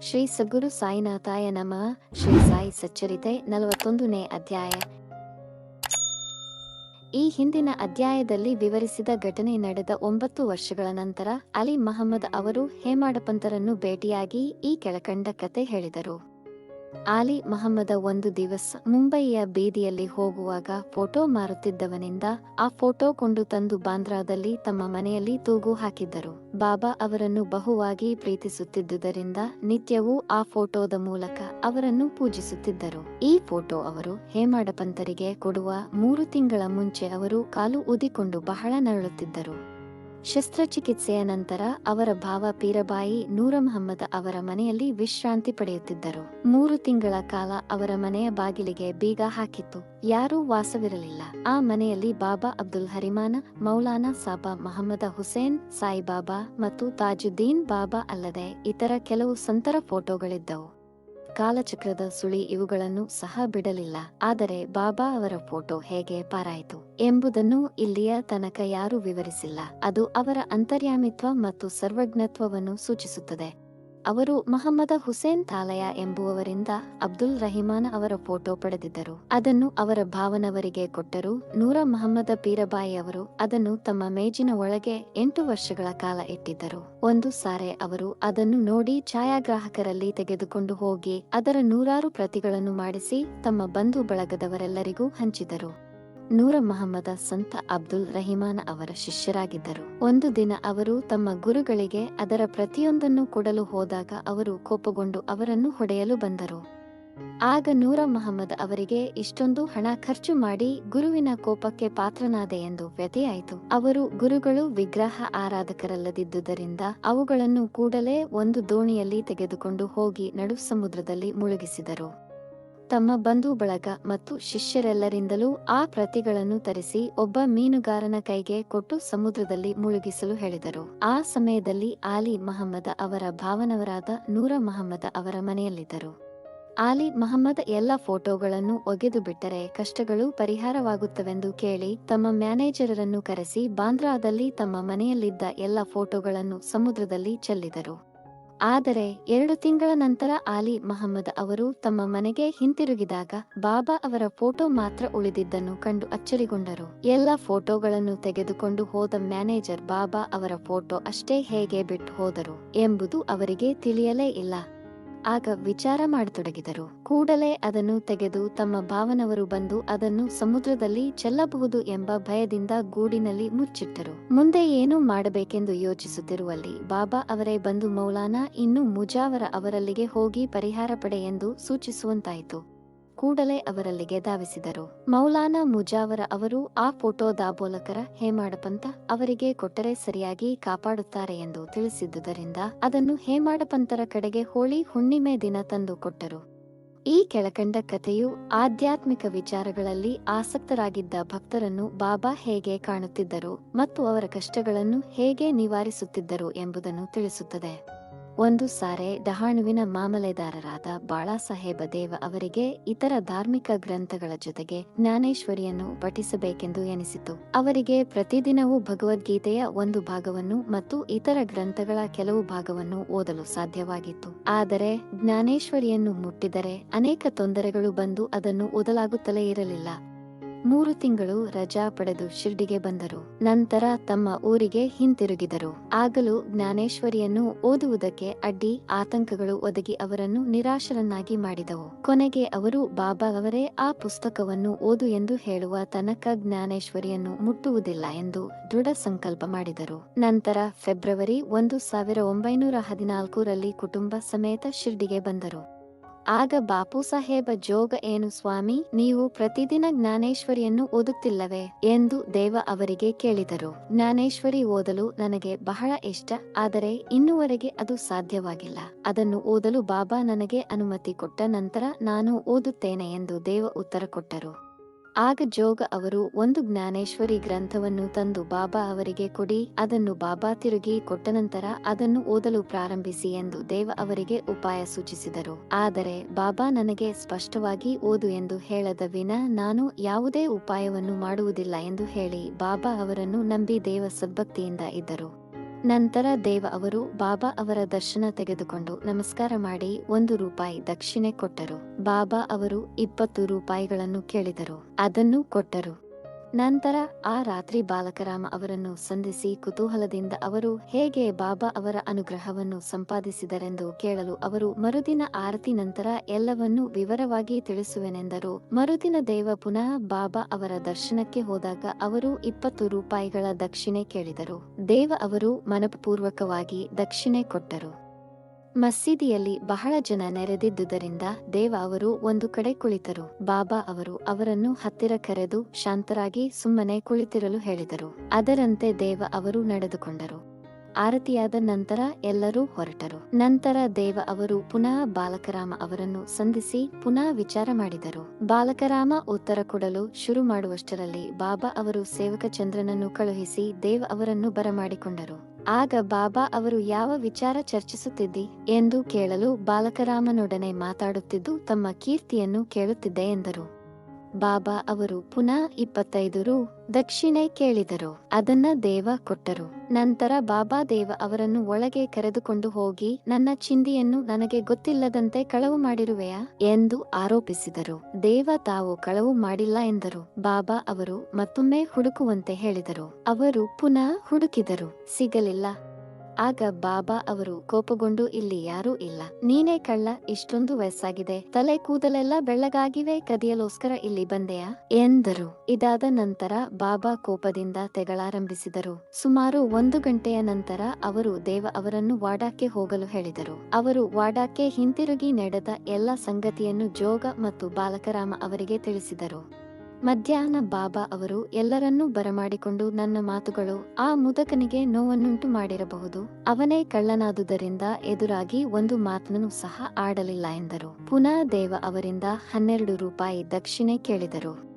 ಶ್ರೀ ಸದ್ಗುರು ಸಾಯಿನಾಥಾಯ ನಮಃ. ಶ್ರೀ ಸಾಯಿ ಸಚ್ಚರಿತೆ ನಲವತ್ತೊಂದನೇ ಅಧ್ಯಾಯ. ಈ ಹಿಂದಿನ ಅಧ್ಯಾಯದಲ್ಲಿ ವಿವರಿಸಿದ ಘಟನೆ ನಡೆದ ಒಂಬತ್ತು ವರ್ಷಗಳ ನಂತರ ಅಲಿ ಮಹಮ್ಮದ್ ಅವರು ಹೇಮಾಡಪಂತರನ್ನು ಭೇಟಿಯಾಗಿ ಈ ಕೆಳಕಂಡ ಕತೆ ಹೇಳಿದರು. ಆಲಿ ಮಹಮ್ಮದ ಒಂದು ದಿವಸ ಮುಂಬಯಿಯ ಬೀದಿಯಲ್ಲಿ ಹೋಗುವಾಗ ಫೋಟೋ ಮಾರುತ್ತಿದ್ದವನಿಂದ ಆ ಫೋಟೋ ಕೊಂಡು ತಂದು ಬಾಂದ್ರಾದಲ್ಲಿ ತಮ್ಮ ಮನೆಯಲ್ಲಿ ತೂಗು ಹಾಕಿದ್ದರು. ಬಾಬಾ ಅವರನ್ನು ಬಹುವಾಗಿ ಪ್ರೀತಿಸುತ್ತಿದ್ದುದರಿಂದ ನಿತ್ಯವೂ ಆ ಫೋಟೋದ ಮೂಲಕ ಅವರನ್ನು ಪೂಜಿಸುತ್ತಿದ್ದರು. ಈ ಫೋಟೋ ಅವರು ಹೇಮಾಡಪಂತರಿಗೆ ಕೊಡುವ ಮೂರು ತಿಂಗಳ ಮುಂಚೆ ಅವರು ಕಾಲು ಊದಿಕೊಂಡು ಬಹಳ ನರಳುತ್ತಿದ್ದರು. ಶಸ್ತ್ರಚಿಕಿತ್ಸೆಯ ನಂತರ ಅವರ ಭಾವ ಪೀರಬಾಯಿ ನೂರ ಮಹಮ್ಮದ್ ಅವರ ಮನೆಯಲ್ಲಿ ವಿಶ್ರಾಂತಿ ಪಡೆಯುತ್ತಿದ್ದರು. ಮೂರು ತಿಂಗಳ ಕಾಲ ಅವರ ಮನೆಯ ಬಾಗಿಲಿಗೆ ಬೀಗ ಹಾಕಿತ್ತು. ಯಾರೂ ವಾಸವಿರಲಿಲ್ಲ. ಆ ಮನೆಯಲ್ಲಿ ಬಾಬಾ ಅಬ್ದುಲ್ ಹರಿಮಾನ, ಮೌಲಾನಾ ಸಾಬಾ ಮಹಮ್ಮದ ಹುಸೇನ್, ಸಾಯಿಬಾಬಾ ಮತ್ತು ತಾಜುದ್ದೀನ್ ಬಾಬಾ ಅಲ್ಲದೆ ಇತರ ಕೆಲವು ಸಂತರ ಫೋಟೋಗಳಿದ್ದವು. ಕಾಲಚಕ್ರದ ಸುಳಿ ಇವುಗಳನ್ನು ಸಹ ಬಿಡಲಿಲ್ಲ. ಆದರೆ ಬಾಬಾ ಅವರ ಫೋಟೋ ಹೇಗೆ ಪಾರಾಯಿತು ಎಂಬುದನ್ನು ಇಲ್ಲಿಯ ತನಕ ಯಾರೂ ವಿವರಿಸಿಲ್ಲ. ಅದು ಅವರ ಅಂತರ್ಯಾಮಿತ್ವ ಮತ್ತು ಸರ್ವಜ್ಞತ್ವವನ್ನು ಸೂಚಿಸುತ್ತದೆ. ಅವರು ಮಹಮ್ಮದ ಹುಸೇನ್ ತಾಲಯ ಎಂಬುವವರಿಂದ ಅಬ್ದುಲ್ ರಹಿಮಾನ್ ಅವರ ಫೋಟೋ ಪಡೆದಿದ್ದರು. ಅದನ್ನು ಅವರ ಭಾವನವರಿಗೆ ಕೊಟ್ಟರು. ನೂರ ಮಹಮ್ಮದ ಪೀರಬಾಯಿ ಅವರು ಅದನ್ನು ತಮ್ಮ ಮೇಜಿನ ಒಳಗೆ ಎಂಟು ವರ್ಷಗಳ ಕಾಲ ಇಟ್ಟಿದ್ದರು. ಒಂದು ಸಾರೆ ಅವರು ಅದನ್ನು ನೋಡಿ ಛಾಯಾಗ್ರಾಹಕರಲ್ಲಿ ತೆಗೆದುಕೊಂಡು ಹೋಗಿ ಅದರ ನೂರಾರು ಪ್ರತಿಗಳನ್ನು ಮಾಡಿಸಿ ತಮ್ಮ ಬಂಧು ಬಳಗದವರೆಲ್ಲರಿಗೂ ಹಂಚಿದರು. ನೂರ ಮಹಮ್ಮದ ಸಂತ ಅಬ್ದುಲ್ ರಹಿಮಾನ್ ಅವರ ಶಿಷ್ಯರಾಗಿದ್ದರು. ಒಂದು ದಿನ ಅವರು ತಮ್ಮ ಗುರುಗಳಿಗೆ ಅದರ ಪ್ರತಿಯೊಂದನ್ನು ಕೊಡಲು ಹೋದಾಗ ಅವರು ಕೋಪಗೊಂಡು ಅವರನ್ನು ಹೊಡೆಯಲು ಬಂದರು. ಆಗ ನೂರ ಮಹಮ್ಮದ್ ಅವರಿಗೆ, ಇಷ್ಟೊಂದು ಹಣ ಖರ್ಚು ಮಾಡಿ ಗುರುವಿನ ಕೋಪಕ್ಕೆ ಪಾತ್ರನಾದೆ ಎಂದು ವ್ಯಥೆಯಾಯಿತು. ಅವರು ಗುರುಗಳು ವಿಗ್ರಹ ಆರಾಧಕರಲ್ಲದಿದ್ದುದರಿಂದ ಅವುಗಳನ್ನು ಕೂಡಲೇ ಒಂದು ದೋಣಿಯಲ್ಲಿ ತೆಗೆದುಕೊಂಡು ಹೋಗಿ ನಡು ಸಮುದ್ರದಲ್ಲಿ ಮುಳುಗಿಸಿದರು. ತಮ್ಮ ಬಂಧು ಬಳಗ ಮತ್ತು ಶಿಷ್ಯರೆಲ್ಲರಿಂದಲೂ ಆ ಪ್ರತಿಗಳನ್ನು ತರಿಸಿ ಒಬ್ಬ ಮೀನುಗಾರನ ಕೈಗೆ ಕೊಟ್ಟು ಸಮುದ್ರದಲ್ಲಿ ಮುಳುಗಿಸಲು ಹೇಳಿದರು. ಆ ಸಮಯದಲ್ಲಿ ಆಲಿ ಮಹಮ್ಮದ ಅವರ ಭಾವನವರಾದ ನೂರ ಮಹಮ್ಮದ ಅವರ ಮನೆಯಲ್ಲಿದ್ದರು. ಆಲಿ ಮಹಮ್ಮದ್ ಎಲ್ಲ ಫೋಟೋಗಳನ್ನು ಒಗೆದು ಬಿಟ್ಟರೆ ಕಷ್ಟಗಳು ಪರಿಹಾರವಾಗುತ್ತವೆಂದು ಕೇಳಿ ತಮ್ಮ ಮ್ಯಾನೇಜರರನ್ನು ಕರೆಸಿ ಬಾಂದ್ರಾದಲ್ಲಿ ತಮ್ಮ ಮನೆಯಲ್ಲಿದ್ದ ಎಲ್ಲ ಫೋಟೋಗಳನ್ನು ಸಮುದ್ರದಲ್ಲಿ ಚೆಲ್ಲಿದರು. ಆದರೆ ಎರಡು ತಿಂಗಳ ನಂತರ ಆಲಿ ಮಹಮ್ಮದ್ ಅವರು ತಮ್ಮ ಮನೆಗೆ ಹಿಂತಿರುಗಿದಾಗ ಬಾಬಾ ಅವರ ಫೋಟೋ ಮಾತ್ರ ಉಳಿದಿದ್ದನ್ನು ಕಂಡು ಅಚ್ಚರಿಗೊಂಡರು. ಎಲ್ಲ ಫೋಟೋಗಳನ್ನು ತೆಗೆದುಕೊಂಡು ಹೋದ ಮ್ಯಾನೇಜರ್ ಬಾಬಾ ಅವರ ಫೋಟೋ ಅಷ್ಟೇ ಹೇಗೆ ಬಿಟ್ಟು ಹೋದರು ಎಂಬುದು ಅವರಿಗೆ ತಿಳಿಯಲೇ ಇಲ್ಲ. ಆಗ ವಿಚಾರ ಮಾಡತೊಡಗಿದರು. ಕೂಡಲೇ ಅದನ್ನು ತೆಗೆದು ತಮ್ಮ ಭಾವನವರು ಬಂದು ಅದನ್ನು ಸಮುದ್ರದಲ್ಲಿ ಚೆಲ್ಲಬಹುದು ಎಂಬ ಭಯದಿಂದ ಗೂಡಿನಲ್ಲಿ ಮುಚ್ಚಿಟ್ಟರು. ಮುಂದೆ ಏನು ಮಾಡಬೇಕೆಂದು ಯೋಚಿಸುತ್ತಿರುವಲ್ಲಿ ಬಾಬಾ ಅವರೇ ಬಂದು ಮೌಲಾನಾ, ಇನ್ನು ಮುಜಾವರ ಅವರಲ್ಲಿಗೆ ಹೋಗಿ ಪರಿಹಾರ ಪಡೆ ಎಂದು ಸೂಚಿಸುವಂತಾಯಿತು. ಕೂಡಲೇ ಅವರಲ್ಲಿಗೆ ಧಾವಿಸಿದರು. ಮೌಲಾನಾ ಮುಜಾವರ ಅವರು ಆ ಫೋಟೋ ದಾಬೋಲಕರ ಹೇಮಾಡಪಂತ ಅವರಿಗೆ ಕೊಟ್ಟರೆ ಸರಿಯಾಗಿ ಕಾಪಾಡುತ್ತಾರೆ ಎಂದು ತಿಳಿಸಿದ್ದುದರಿಂದ ಅದನ್ನು ಹೇಮಾಡಪಂತರ ಕಡೆಗೆ ಹೋಳಿ ಹುಣ್ಣಿಮೆ ದಿನ ತಂದು ಕೊಟ್ಟರು. ಈ ಕೆಳಕಂಡ ಕಥೆಯು ಆಧ್ಯಾತ್ಮಿಕ ವಿಚಾರಗಳಲ್ಲಿ ಆಸಕ್ತರಾಗಿದ್ದ ಭಕ್ತರನ್ನು ಬಾಬಾ ಹೇಗೆ ಕಾಣುತ್ತಿದ್ದರು ಮತ್ತು ಅವರ ಕಷ್ಟಗಳನ್ನು ಹೇಗೆ ನಿವಾರಿಸುತ್ತಿದ್ದರು ಎಂಬುದನ್ನು ತಿಳಿಸುತ್ತದೆ. ಒಂದು ಸಾರೆ ಡಹಾಣುವಿನ ಮಾಮಲೆದಾರರಾದ ಬಾಳಾಸಾಹೇಬ ದೇವ ಅವರಿಗೆ ಇತರ ಧಾರ್ಮಿಕ ಗ್ರಂಥಗಳ ಜೊತೆಗೆ ಜ್ಞಾನೇಶ್ವರಿಯನ್ನು ಪಠಿಸಬೇಕೆಂದು ಎನಿಸಿತು. ಅವರಿಗೆ ಪ್ರತಿದಿನವೂ ಭಗವದ್ಗೀತೆಯ ಒಂದು ಭಾಗವನ್ನು ಮತ್ತು ಇತರ ಗ್ರಂಥಗಳ ಕೆಲವು ಭಾಗವನ್ನು ಓದಲು ಸಾಧ್ಯವಾಗಿತ್ತು. ಆದರೆ ಜ್ಞಾನೇಶ್ವರಿಯನ್ನು ಮುಟ್ಟಿದರೆ ಅನೇಕ ತೊಂದರೆಗಳು ಬಂದು ಅದನ್ನು ಓದಲಾಗುತ್ತಲೇ ಇರಲಿಲ್ಲ. ಮೂರು ತಿಂಗಳು ರಜಾ ಪಡೆದು ಶಿರ್ಡಿಗೆ ಬಂದರು. ನಂತರ ತಮ್ಮ ಊರಿಗೆ ಹಿಂತಿರುಗಿದರು. ಆಗಲೂ ಜ್ಞಾನೇಶ್ವರಿಯನ್ನು ಓದುವುದಕ್ಕೆ ಅಡ್ಡಿ ಆತಂಕಗಳು ಒದಗಿ ಅವರನ್ನು ನಿರಾಶರನ್ನಾಗಿ ಮಾಡಿದವು. ಕೊನೆಗೆ ಅವರು, ಬಾಬಾ ಅವರೇ, ಆ ಪುಸ್ತಕವನ್ನು ಓದು ಎಂದು ಹೇಳುವ ತನಕ ಜ್ಞಾನೇಶ್ವರಿಯನ್ನು ಮುಟ್ಟುವುದಿಲ್ಲ ಎಂದು ದೃಢ ಸಂಕಲ್ಪ ಮಾಡಿದರು. ನಂತರ ಫೆಬ್ರವರಿ ಒಂದು ಸಾವಿರ ಒಂಬೈನೂರ ಹದಿನಾಲ್ಕರಲ್ಲಿ ಕುಟುಂಬ ಸಮೇತ ಶಿರ್ಡಿಗೆ ಬಂದರು. ಆಗ ಬಾಪು ಸಾಹೇಬ ಜೋಗ ಏನು ಸ್ವಾಮಿ, ನೀವು ಪ್ರತಿದಿನ ಜ್ಞಾನೇಶ್ವರಿಯನ್ನು ಓದುತ್ತಿಲ್ಲವೇ? ಎಂದು ದೇವ ಅವರಿಗೆ ಕೇಳಿದರು. ಜ್ಞಾನೇಶ್ವರಿ ಓದಲು ನನಗೆ ಬಹಳ ಇಷ್ಟ, ಆದರೆ ಇನ್ನುವರೆಗೆ ಅದು ಸಾಧ್ಯವಾಗಿಲ್ಲ. ಅದನ್ನು ಓದಲು ಬಾಬಾ ನನಗೆ ಅನುಮತಿ ಕೊಟ್ಟ ನಂತರ ನಾನು ಓದುತ್ತೇನೆ ಎಂದು ದೇವ ಉತ್ತರ ಕೊಟ್ಟರು. ಆಗ ಜೋಗ ಅವರು ಒಂದು ಜ್ಞಾನೇಶ್ವರಿ ಗ್ರಂಥವನ್ನು ತಂದು ಬಾಬಾ ಅವರಿಗೆ ಕೊಡಿ, ಅದನ್ನು ಬಾಬಾ ತಿರುಗಿ ಕೊಟ್ಟ ನಂತರ ಅದನ್ನು ಓದಲು ಪ್ರಾರಂಭಿಸಿ ಎಂದು ದೇವ ಅವರಿಗೆ ಉಪಾಯ ಸೂಚಿಸಿದರು. ಆದರೆ ಬಾಬಾ ನನಗೆ ಸ್ಪಷ್ಟವಾಗಿ ಓದು ಎಂದು ಹೇಳದ ವಿನ ನಾನು ಯಾವುದೇ ಉಪಾಯವನ್ನು ಮಾಡುವುದಿಲ್ಲ ಎಂದು ಹೇಳಿ ಬಾಬಾ ಅವರನ್ನು ನಂಬಿ ದೇವ ಸದ್ಭಕ್ತಿಯಿಂದ ಇದ್ದರು. ನಂತರ ದೇವ ಅವರು ಬಾಬಾ ಅವರ ದರ್ಶನ ತೆಗೆದುಕೊಂಡು ನಮಸ್ಕಾರ ಮಾಡಿ ಒಂದು ರೂಪಾಯಿ ದಕ್ಷಿಣೆ ಕೊಟ್ಟರು. ಬಾಬಾ ಅವರು ಇಪ್ಪತ್ತು ರೂಪಾಯಿಗಳನ್ನು ಕೇಳಿದರು. ಅದನ್ನು ಕೊಟ್ಟರು. ನಂತರ ಆ ರಾತ್ರಿ ಬಾಲಕರಾಮ ಅವರನ್ನು ಸಂಧಿಸಿ ಕುತೂಹಲದಿಂದ ಅವರು ಹೇಗೆ ಬಾಬಾ ಅವರ ಅನುಗ್ರಹವನ್ನು ಸಂಪಾದಿಸಿದರೆಂದು ಕೇಳಲು ಅವರು ಮರುದಿನ ಆರತಿ ನಂತರ ಎಲ್ಲವನ್ನೂ ವಿವರವಾಗಿ ತಿಳಿಸುವೆನೆಂದರು. ಮರುದಿನ ದೇವ ಪುನಃ ಬಾಬಾ ಅವರ ದರ್ಶನಕ್ಕೆ ಹೋದಾಗ ಅವರು ಇಪ್ಪತ್ತು ರೂಪಾಯಿಗಳ ದಕ್ಷಿಣೆ ಕೇಳಿದರು. ದೇವ ಅವರು ಮನಪೂರ್ವಕವಾಗಿ ದಕ್ಷಿಣೆ ಕೊಟ್ಟರು. ಮಸೀದಿಯಲ್ಲಿ ಬಹಳ ಜನ ನೆರೆದಿದ್ದುದರಿಂದ ದೇವ ಅವರು ಒಂದು ಕಡೆ ಕುಳಿತರು. ಬಾಬಾ ಅವರು ಅವರನ್ನು ಹತ್ತಿರ ಕರೆದು ಶಾಂತರಾಗಿ ಸುಮ್ಮನೆ ಕುಳಿತಿರಲು ಹೇಳಿದರು. ಅದರಂತೆ ದೇವ ಅವರು ನಡೆದುಕೊಂಡರು. ಆರತಿಯಾದ ನಂತರ ಎಲ್ಲರೂ ಹೊರಟರು. ನಂತರ ದೇವ ಅವರು ಪುನಃ ಬಾಲಕರಾಮ ಅವರನ್ನು ಸಂಧಿಸಿ ಪುನಃ ವಿಚಾರ ಮಾಡಿದರು. ಬಾಲಕರಾಮ ಉತ್ತರ ಕೊಡಲು ಶುರು ಮಾಡುವಷ್ಟರಲ್ಲಿ ಬಾಬಾ ಅವರು ಸೇವಕ ಚಂದ್ರನನ್ನು ಕಳುಹಿಸಿ ದೇವ ಅವರನ್ನು ಬರಮಾಡಿಕೊಂಡರು. ಆಗ ಬಾಬಾ ಅವರು ಯಾವ ವಿಚಾರ ಚರ್ಚಿಸುತ್ತಿದ್ದಿ ಎಂದು ಕೇಳಲು ಬಾಲಕರಾಮನೊಡನೆ ಮಾತಾಡುತ್ತಿದ್ದು ತಮ್ಮ ಕೀರ್ತಿಯನ್ನು ಕೇಳುತ್ತಿದ್ದೆ ಎಂದರು. ಬಾಬಾ ಅವರು ಪುನಃ ಇಪ್ಪತ್ತೈದು ರು ದಕ್ಷಿಣೆ ಕೇಳಿದರು. ಅದನ್ನ ದೇವ ಕೊಟ್ಟರು. ನಂತರ ಬಾಬಾ ದೇವ ಅವರನ್ನು ಒಳಗೆ ಕರೆದುಕೊಂಡು ಹೋಗಿ, ನನ್ನ ಚಿಂದಿಯನ್ನು ನನಗೆ ಗೊತ್ತಿಲ್ಲದಂತೆ ಕಳವು ಮಾಡಿರುವೆಯಾ? ಎಂದು ಆರೋಪಿಸಿದರು. ದೇವ ತಾವು ಕಳವು ಮಾಡಿಲ್ಲ ಎಂದರು. ಬಾಬಾ ಅವರು ಮತ್ತೊಮ್ಮೆ ಹುಡುಕುವಂತೆ ಹೇಳಿದರು. ಅವರು ಪುನಃ ಹುಡುಕಿದರು. ಸಿಗಲಿಲ್ಲ. ಆಗ ಬಾಬಾ ಅವರು ಕೋಪಗೊಂಡು, ಇಲ್ಲಿ ಯಾರೂ ಇಲ್ಲ. ನೀನೇ ಕಳ್ಳ, ಇಷ್ಟೊಂದು ವಯಸ್ಸಾಗಿದೆ. ತಲೆ ಕೂದಲೆಲ್ಲ ಬೆಳ್ಳಗಾಗಿವೆ, ಕದಿಯಲೋಸ್ಕರ ಇಲ್ಲಿ ಬಂದೆಯಾ? ಎಂದರು. ಇದಾದ ನಂತರ ಬಾಬಾ ಕೋಪದಿಂದ ತೆಗಳಾರಂಭಿಸಿದರು. ಸುಮಾರು ಒಂದು ಗಂಟೆಯ ನಂತರ ಅವರು ದೇವ ಅವರನ್ನು ವಾಡಾಕ್ಕೆ ಹೋಗಲು ಹೇಳಿದರು. ಅವರು ವಾಡಾಕ್ಕೆ ಹಿಂತಿರುಗಿ ನಡೆದ ಎಲ್ಲ ಸಂಗತಿಯನ್ನು ಜೋಗ ಮತ್ತು ಬಾಲಕರಾಮ ಅವರಿಗೆ ತಿಳಿಸಿದರು. ಮಧ್ಯಾಹ್ನ ಬಾಬಾ ಅವರು ಎಲ್ಲರನ್ನೂ ಬರಮಾಡಿಕೊಂಡು ನನ್ನ ಮಾತುಗಳು ಆ ಮುದಕನಿಗೆ ನೋವನ್ನುಂಟು ಮಾಡಿರಬಹುದು. ಅವನೇ ಕಳ್ಳನಾದುದರಿಂದ ಎದುರಾಗಿ ಒಂದು ಮಾತನ್ನು ಸಹ ಆಡಲಿಲ್ಲ ಎಂದರು. ಪುನಃ ದೇವ ಅವರಿಂದ ಹನ್ನೆರಡು ರೂಪಾಯಿ ದಕ್ಷಿಣೆ ಕೇಳಿದರು.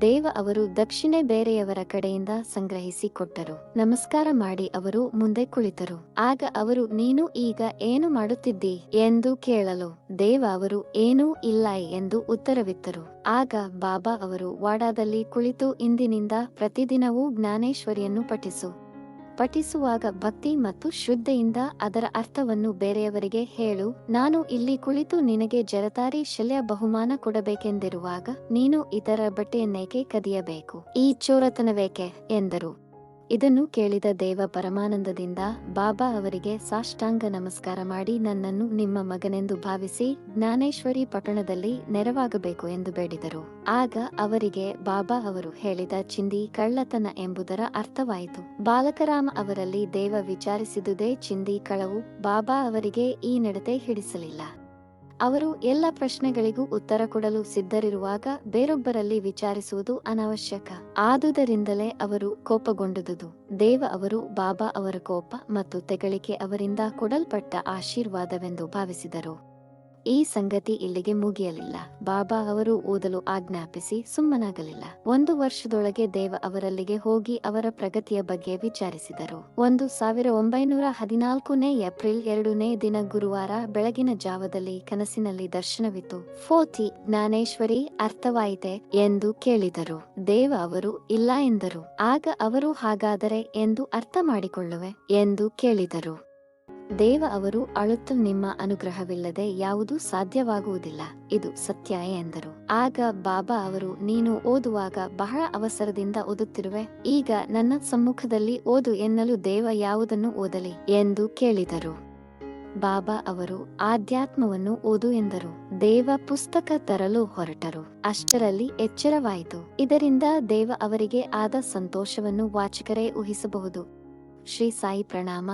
ದೇವ ಅವರು ದಕ್ಷಿಣೆ ಬೇರೆಯವರ ಕಡೆಯಿಂದ ಸಂಗ್ರಹಿಸಿ ಕೊಟ್ಟರು ನಮಸ್ಕಾರ ಮಾಡಿ ಅವರು ಮುಂದೆ ಕುಳಿತರು. ಆಗ ಅವರು, ನೀನು ಈಗ ಏನು ಮಾಡುತ್ತಿದ್ದಿ? ಎಂದು ಕೇಳಲು ದೇವ ಅವರು, ಏನೂ ಇಲ್ಲ ಎಂದು ಉತ್ತರವಿತ್ತರು. ಆಗ ಬಾಬಾ ಅವರು ವಾಡಾದಲ್ಲಿ ಕುಳಿತು ಇಂದಿನಿಂದ ಪ್ರತಿದಿನವೂ ಜ್ಞಾನೇಶ್ವರಿಯನ್ನು ಪಠಿಸು. ಪಠಿಸುವಾಗ ಭಕ್ತಿ ಮತ್ತು ಶ್ರದ್ಧೆಯಿಂದ ಅದರ ಅರ್ಥವನ್ನು ಬೇರೆಯವರಿಗೆ ಹೇಳು. ನಾನು ಇಲ್ಲಿ ಕುಳಿತು ನಿನಗೆ ಜರತಾರಿ ಶಲ್ಯ ಬಹುಮಾನ ಕೊಡಬೇಕೆಂದಿರುವಾಗ ನೀನು ಇತರ ಬಟ್ಟೆಯನ್ನೇಕೆ ಕದಿಯಬೇಕು? ಈ ಚೋರತನವೇಕೆ? ಎಂದರು. ಇದನ್ನು ಕೇಳಿದ ದೇವ ಪರಮಾನಂದದಿಂದ ಬಾಬಾ ಅವರಿಗೆ ಸಾಷ್ಟಾಂಗ ನಮಸ್ಕಾರ ಮಾಡಿ ನನ್ನನ್ನು ನಿಮ್ಮ ಮಗನೆಂದು ಭಾವಿಸಿ ಜ್ಞಾನೇಶ್ವರಿ ಪಟ್ಟಣದಲ್ಲಿ ನೆರವಾಗಬೇಕು ಎಂದು ಬೇಡಿದರು. ಆಗ ಅವರಿಗೆ ಬಾಬಾ ಅವರು ಹೇಳಿದ ಚಿಂದಿ ಕಳ್ಳತನ ಎಂಬುದರ ಅರ್ಥವಾಯಿತು. ಬಾಲಕರಾಮ ಅವರಲ್ಲಿ ದೇವ ವಿಚಾರಿಸಿದುದೇ ಚಿಂದಿ ಕಳವು. ಬಾಬಾ ಅವರಿಗೆ ಈ ನಡತೆ ಹಿಡಿಸಲಿಲ್ಲ. ಅವರು ಎಲ್ಲ ಪ್ರಶ್ನೆಗಳಿಗೂ ಉತ್ತರ ಕೊಡಲು ಸಿದ್ಧರಿರುವಾಗ ಬೇರೊಬ್ಬರಲ್ಲಿ ವಿಚಾರಿಸುವುದು ಅನಾವಶ್ಯಕ. ಆದುದರಿಂದಲೇ ಅವರು ಕೋಪಗೊಂಡುದು ದೇವ ಅವರು ಬಾಬಾ ಅವರ ಕೋಪ ಮತ್ತು ತೆಗಳಿಕೆ ಅವರಿಂದ ಕೊಡಲ್ಪಟ್ಟ ಆಶೀರ್ವಾದವೆಂದು ಭಾವಿಸಿದರು. ಈ ಸಂಗತಿ ಇಲ್ಲಿಗೆ ಮುಗಿಯಲಿಲ್ಲ. ಬಾಬಾ ಅವರು ಓದಲು ಆಜ್ಞಾಪಿಸಿ ಸುಮ್ಮನಾಗಲಿಲ್ಲ. ಒಂದು ವರ್ಷದೊಳಗೆ ದೇವ ಅವರಲ್ಲಿಗೆ ಹೋಗಿ ಅವರ ಪ್ರಗತಿಯ ಬಗ್ಗೆ ವಿಚಾರಿಸಿದರು. ಒಂದು ಸಾವಿರ ಒಂಬೈನೂರ ಹದಿನಾಲ್ಕನೇ ಏಪ್ರಿಲ್ ಎರಡನೇ ದಿನ ಗುರುವಾರ ಬೆಳಗಿನ ಜಾವದಲ್ಲಿ ಕನಸಿನಲ್ಲಿ ದರ್ಶನವಿತ್ತು. ಫೋತಿ, ಜ್ಞಾನೇಶ್ವರಿ, ಅರ್ಥವಾಯಿತೆ ಎಂದು ಕೇಳಿದರು. ದೇವ ಅವರು, ಇಲ್ಲ ಎಂದರು. ಆಗ ಅವರು ಹಾಗಾದರೆ ಎಂದು ಅರ್ಥ ಮಾಡಿಕೊಳ್ಳುವೆ ಎಂದು ಕೇಳಿದರು. ದೇವ ಅವರು ಅಳುತ್ತ ನಿಮ್ಮ ಅನುಗ್ರಹವಿಲ್ಲದೆ ಯಾವುದೂ ಸಾಧ್ಯವಾಗುವುದಿಲ್ಲ. ಇದು ಸತ್ಯ ಎಂದರು. ಆಗ ಬಾಬಾ ಅವರು, ನೀನು ಓದುವಾಗ ಬಹಳ ಅವಸರದಿಂದ ಓದುತ್ತಿರುವೆ, ಈಗ ನನ್ನ ಸಮ್ಮುಖದಲ್ಲಿ ಓದು ಎನ್ನಲು ದೇವ ಯಾವುದನ್ನು ಓದಲಿ ಎಂದು ಕೇಳಿದರು. ಬಾಬಾ ಅವರು, ಆಧ್ಯಾತ್ಮವನ್ನು ಓದು ಎಂದರು. ದೇವ ಪುಸ್ತಕ ತರಲು ಹೊರಟರು. ಅಷ್ಟರಲ್ಲಿ ಎಚ್ಚರವಾಯಿತು. ಇದರಿಂದ ದೇವ ಅವರಿಗೆ ಆದ ಸಂತೋಷವನ್ನು ವಾಚಕರೇ ಊಹಿಸಬಹುದು. ಶ್ರೀ ಸಾಯಿ ಪ್ರಣಾಮ.